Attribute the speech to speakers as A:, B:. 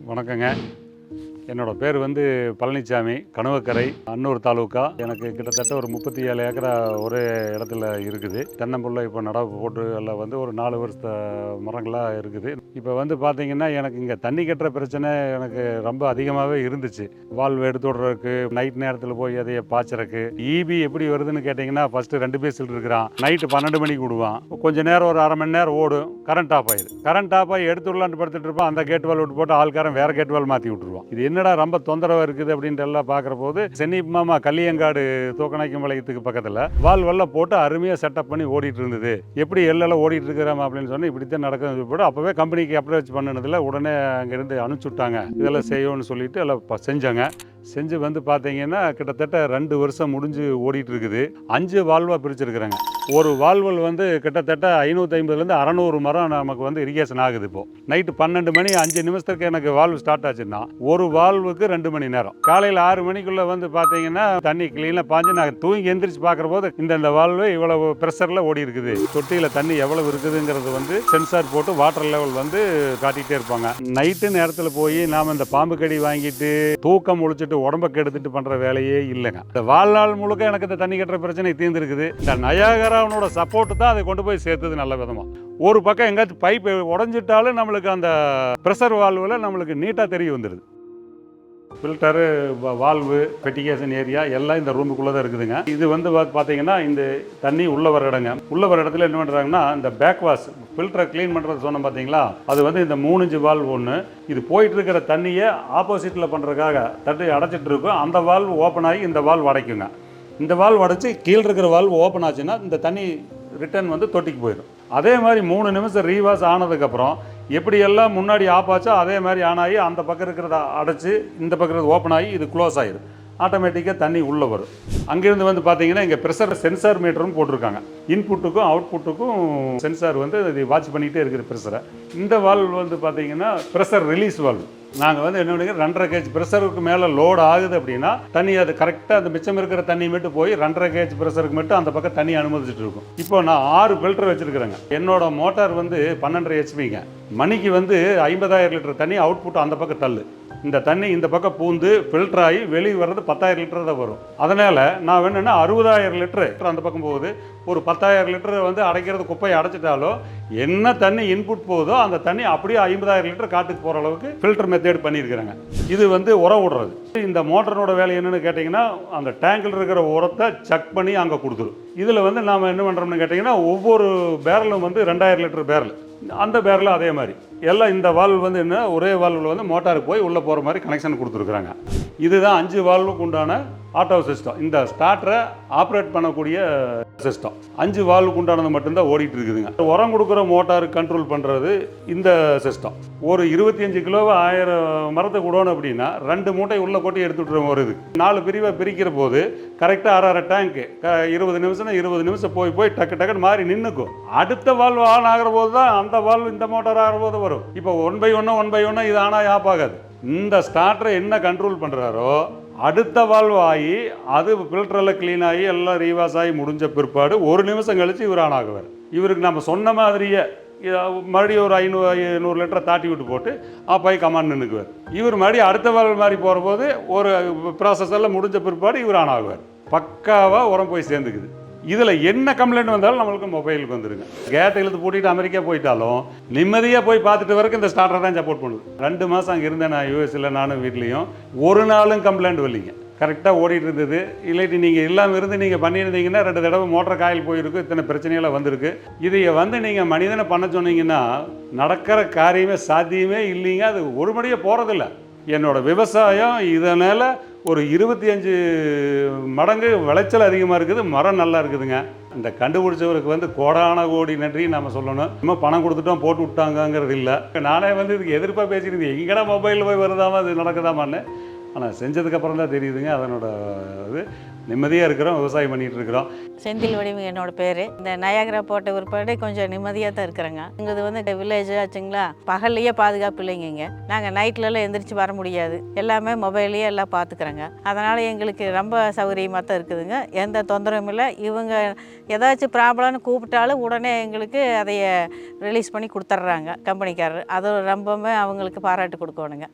A: வணக்கங்க. என்னோட பேர் வந்து பழனிசாமி கணுவக்கரை அன்னூர் தாலுக்கா எனக்கு கிட்டத்தட்ட ஒரு முப்பத்தி ஏழு ஏக்கரா ஒரே இடத்துல இருக்குது. தென்னம்புள்ள இப்போ நடவு போட்டு எல்லாம் வந்து ஒரு நாலு வருஷ மரங்களாக இருக்குது. இப்போ வந்து பார்த்தீங்கன்னா எனக்கு இங்கே தண்ணி கட்டுற பிரச்சனை எனக்கு ரொம்ப அதிகமாகவே இருந்துச்சு. வால்வு எடுத்து விடுறதுக்கு நைட் நேரத்தில் போய் அதைய பாய்ச்சறக்கு ஈபி எப்படி வருதுன்னு கேட்டிங்கன்னா ஃபஸ்ட்டு ரெண்டு பேசில் இருக்கிறான். நைட்டு பன்னெண்டு மணிக்கு விடுவான். கொஞ்ச நேரம் ஒரு அரை மணி நேரம் ஓடும். கரண்ட் ஆஃப் ஆயிடுது. கரண்ட் ஆஃப் ஆகி எடுத்து விடலான்னு படுத்துட்டு இருப்பான். அந்த கேட் வால் விட்டு போட்டு ஆள்காரன் வேறு கேட் வால் மாற்றி விட்டுருவான். இது என்னடா ரொம்ப தொந்தரவாக இருக்குது அப்படின்ட்டு எல்லாம் பார்க்குற போது சென்னி மாமா கல்லியங்காடு தூக்கநாய்க்கும் வளையத்துக்கு பக்கத்தில் வால் போட்டு அருமையாக செட்டப் பண்ணி ஓடிட்டு இருந்தது. எப்படி எல்லாம் ஓடிட்டு இருக்கிறாம அப்படின்னு சொன்னால் இப்படி தான் நடக்குதுன்னு போட்டு அப்போவே கம்பெனிக்கு அப்ரோச் பண்ணினதில் உடனே அங்கேருந்து அனுப்பிச்சுட்டாங்க. இதெல்லாம் செய்யணும்னு சொல்லிட்டு எல்லாம் செஞ்சாங்க. செஞ்சு வந்து பார்த்தீங்கன்னா கிட்டத்தட்ட ரெண்டு வருஷம் முடிஞ்சு ஓடிட்டு இருக்குது அஞ்சு வால்வாக பிரிச்சிருக்கிறாங்க. ஒரு வால்வல் வந்து கிட்டத்தட்ட ஐநூற்றி ஐம்பதுலேருந்து அறநூறு மரம் நமக்கு வந்து இரிகேஷன் ஆகுது இப்போ. நைட்டு பன்னெண்டு மணி அஞ்சு நிமிஷத்துக்கு எனக்கு வால்வு ஸ்டார்ட் ஆச்சுன்னா ஒரு வால்வுக்கு ரெண்டு மணி நேரம். காலையில் ஆறு மணிக்குள்ளே வந்து பார்த்தீங்கன்னா தண்ணி க்ளீனாக பாஞ்சு நாங்கள் தூங்கி எந்திரிச்சு பார்க்குற போது இந்த இந்த வால்வு இவ்வளவு ப்ரெஷரில் ஓடி இருக்குது தொட்டியில் தண்ணி எவ்வளவு இருக்குதுங்கிறது வந்து சென்சார் போட்டு வாட்டர் லெவல் வந்து காட்டிகிட்டே இருப்பாங்க. நைட்டு நேரத்தில் போய் நாம் இந்த பாம்பு கடி வாங்கிட்டு தூக்கம் முழிச்சிட்டு உடம்ப கெடுத்துட்டு பண்ணுற வேலையே இல்லைங்க இந்த வாழ்நாள் முழுக்க எனக்கு இந்த தண்ணி கட்டுற பிரச்சனை தீர்ந்துருக்குது. இந்த நயாகராவனோட சப்போர்ட் தான் அதை கொண்டு போய் சேர்த்தது நல்ல விதமாக ஒரு பக்கம் எங்கேயாச்சும் பைப் உடஞ்சிட்டாலும் நம்மளுக்கு அந்த ப்ரெஷர் வால்வில் நம்மளுக்கு நீட்டாக தெரிய வந்துடுது ஃபில்டரு வால்வு பெட்டிகேஷன் ஏரியா எல்லாம் இந்த ரூமுக்குள்ளே தான் இருக்குதுங்க. இது வந்து பார்த்தீங்கன்னா இந்த தண்ணி உள்ள வர இடங்க. உள்ள வர இடத்துல என்ன பண்ணுறாங்கன்னா இந்த பேக் வாஷ் ஃபில்டரை க்ளீன் பண்ணுறது சொன்னோம் பார்த்தீங்களா அது வந்து இந்த மூணு இஞ்சு வால்வ் ஒன்று இது போயிட்டு இருக்கிற தண்ணியை ஆப்போசிட்டில் பண்ணுறதுக்காக தட்டி அடைச்சிட்டு இருக்கும். அந்த வால்வ் ஓப்பன் ஆகி இந்த வால்வ் அடைக்குங்க. இந்த வால்வ் அடைச்சி கீழே இருக்கிற வால்வ் ஓப்பன் ஆச்சுன்னா இந்த தண்ணி ரிட்டர்ன் வந்து தொட்டிக்கு போயிடும். அதே மாதிரி மூணு நிமிஷம் ரீவாஷ் ஆனதுக்கப்புறம் எப்படியெல்லாம் முன்னாடி ஆஃப் ஆச்சோ அதே மாதிரி ஆன் ஆகி அந்த பக்கம் இருக்கிறத அடைச்சி இந்த பக்கம் இருக்கிறது ஓப்பன் ஆகி இது க்ளோஸ் ஆகிடும் ஆட்டோமேட்டிக்காக தண்ணி உள்ளே வரும். அங்கேருந்து வந்து பார்த்தீங்கன்னா இங்கே ப்ரெஷர் சென்சார் மீட்டரும் போட்டிருக்காங்க. இன்புட்டுக்கும் அவுட்புட்டுக்கும் சென்சார் வந்து இது வாட்ச் பண்ணிகிட்டே இருக்கிற ப்ரெஷரை இந்த வால்வ் வந்து பார்த்தீங்கன்னா ப்ரெஷர் ரிலீஸ் வால்வ் நாங்கள் வந்து என்ன பண்ணிக்கிறோம்? ரெண்டரை கேஜ் ப்ரெஷருக்கு மேலே லோடு ஆகுது அப்படின்னா தண்ணி அது கரெக்டாக அந்த மிச்சம் இருக்கிற தண்ணி மட்டும் போய் ரெண்டரை கேஜ் ப்ரெஷருக்கு மட்டும் அந்த பக்கம் தண்ணி அனுமதிச்சுட்டு இருக்கும். இப்போ நான் ஆறு ஃபில்டர் வச்சிருக்கிறேங்க. என்னோட மோட்டார் வந்து பன்னெண்டரை ஹெச்பிங்க மணிக்கு வந்து ஐம்பதாயிரம் லிட்டர் தண்ணி அவுட்புட் அந்த பக்கம் தள்ளு. இந்த தண்ணி இந்த பக்கம் பூந்து ஃபில்டர் ஆகி வெளியே வர்றது பத்தாயிரம் லிட்டர் தான் வரும். அதனால் நான் வேணும்னா அறுபதாயிரம் லிட்டர் அந்த பக்கம் போகுது. ஒரு பத்தாயிரம் லிட்டர் வந்து அடைக்கிறது குப்பையை அடைச்சிட்டாலும் என்ன தண்ணி இன்புட் போகுதோ அந்த தண்ணி அப்படியே ஐம்பதாயிரம் லிட்டர் காட்டுக்கு போகிற அளவுக்கு ஃபில்டர் மெத்தேட் பண்ணியிருக்கிறாங்க. இது வந்து உரம் விடுறது. இந்த மோட்டரோட வேலை என்னென்னு கேட்டிங்கன்னா அந்த டேங்கில் இருக்கிற உரத்தை செக் பண்ணி அங்கே கொடுத்துரும். இதில் வந்து நாம் என்ன பண்ணுறோம்னு கேட்டிங்கன்னா ஒவ்வொரு பேரலும் வந்து ரெண்டாயிரம் லிட்டர் பேரல் அந்த பேரில் அதே மாதிரி. எல்லாம் இந்த வால்வ் வந்து என்ன ஒரே வால்வில் வந்து மோட்டாருக்கு போய் உள்ளே போகிற மாதிரி கனெக்ஷன் கொடுத்துருக்குறாங்க. இதுதான் அஞ்சு வால்வுக்கு உண்டான ஆட்டோ சிஸ்டம் இந்த ஸ்டார்டரை ஆப்ரேட் பண்ணக்கூடிய சிஸ்டம் அஞ்சு வால்வுக்கு உண்டானது மட்டும்தான் ஓடிட்டு இருக்குதுங்க. உரம் கொடுக்குற மோட்டார் கண்ட்ரோல் பண்ணுறது இந்த சிஸ்டம் ஒரு இருபத்தி அஞ்சு கிலோவை ஆயிரம் மரத்தை விடணும் அப்படின்னா ரெண்டு மூட்டை உள்ள கொட்டி எடுத்து வருது நாலு பிரிவை பிரிக்கிற போது கரெக்டாக அரை அரை டேங்க்கு இருபது நிமிஷம்னா இருபது நிமிஷம் போய் போய் டக்கு டக்குன்னு மாறி நின்றுக்கும் அடுத்த வால்வ் ஆன் ஆகிற போது தான் அந்த வால்வ் இந்த மோட்டார் ஆகிற போது வரும். இப்போ ஒன் பை ஒன்று ஒன் பை ஒன்று இது ஆனால் ஆப் ஆகாது. இந்த ஸ்டார்டரை என்ன கண்ட்ரோல் பண்ணுறாரோ அடுத்த வால்வ் ஆகி அது ஃபில்டரில் க்ளீன் ஆகி எல்லாம் ரீவாஸ் ஆகி முடிஞ்ச பிற்பாடு ஒரு நிமிஷம் கழித்து இவர் ஆன் ஆகுவார் இவருக்கு நம்ம சொன்ன மாதிரியே மறுபடியும் ஒரு ஐநூறு நூறு லிட்டரை தாட்டி விட்டு போட்டு அப்பாய் கமாண்ட் நின்றுக்குவார் இவர் மறுபடியும் அடுத்த வால்வு மாதிரி போகிற போது ஒரு ப்ராசஸ் எல்லாம் முடிஞ்ச பிற்பாடு இவர் ஆன் ஆகுவார் பக்காவாக உரம் போய் சேர்ந்துக்குது. இதில் என்ன கம்ப்ளைண்ட் வந்தாலும் நம்மளுக்கு மொபைலுக்கு வந்துருங்க. கேட்டை இழுத்து பூட்டிட்டு அமெரிக்கா போயிட்டாலும் நிம்மதியாக போய் பார்த்துட்டு வரைக்கும் இந்த ஸ்டார்டரை தான் சப்போர்ட் பண்ணுது. ரெண்டு மாதம் அங்கே இருந்தேன் நான் யூஎஸ்ல நானும் வீட்லேயும். ஒரு நாளும் கம்ப்ளைண்ட் வரலிங்க. கரெக்டாக ஓடிட்டு இருந்தது. இல்லாட்டி நீங்கள் இல்லாமல் இருந்து நீங்கள் பண்ணியிருந்தீங்கன்னா ரெண்டு தடவை மோட்டர் காயில் போயிருக்கு இத்தனை பிரச்சனைகளாக வந்திருக்கு. இதை வந்து நீங்கள் மனிதனை பண்ண சொன்னீங்கன்னா நடக்கிற காரியமே சாத்தியமே இல்லைங்க. அது ஒருபடியே போகிறதில்ல என்னோட விவசாயம் இதனால் ஒரு இருபத்தி அஞ்சு மடங்கு விளைச்சல் அதிகமாக இருக்குது மரம் நல்லா இருக்குதுங்க. இந்த கண்டுபிடிச்சவருக்கு வந்து கோடான கோடி நன்றி நம்ம சொல்லணும். நம்ம பணம் கொடுத்துட்டோம் போட்டு விட்டாங்கங்கிறது இல்லை. நானே வந்து இதுக்கு எதிர்ப்பாக பேசியிருந்தேன் எங்கடா மொபைலில் போய் வருதாமா இது நடக்குதாமான்னு. ஆனால் செஞ்சதுக்கப்புறம் தான் தெரியுதுங்க. அதனோட இது நிம்மதியாக இருக்கிறோம் விவசாயம் பண்ணிகிட்டு இருக்கிறோம்.
B: செந்தில் வடிவு என்னோட பேர். இந்த நயாகரா போட்ட பிற்பாடு கொஞ்சம் நிம்மதியாக தான் இருக்கிறேங்க. இங்கே வந்து வில்லேஜ் ஆச்சுங்களா? பகல்லையே பாதுகாப்பு இல்லைங்க இங்கே. நாங்கள் நைட்லலாம் எந்திரிச்சு வர முடியாது. எல்லாமே மொபைல்லையே எல்லாம் பார்த்துக்குறோங்க அதனால் எங்களுக்கு ரொம்ப சௌகரியமாக தான் இருக்குதுங்க. எந்த தொந்தரவும் இல்லை. இவங்க ஏதாச்சும் ப்ராப்ளம்னு கூப்பிட்டாலும் உடனே எங்களுக்கு அதைய ரிலீஸ் பண்ணி கொடுத்துட்றாங்க கம்பெனிக்காரர் அது ரொம்பவுமே அவங்களுக்கு பாராட்டு கொடுக்கணுங்க.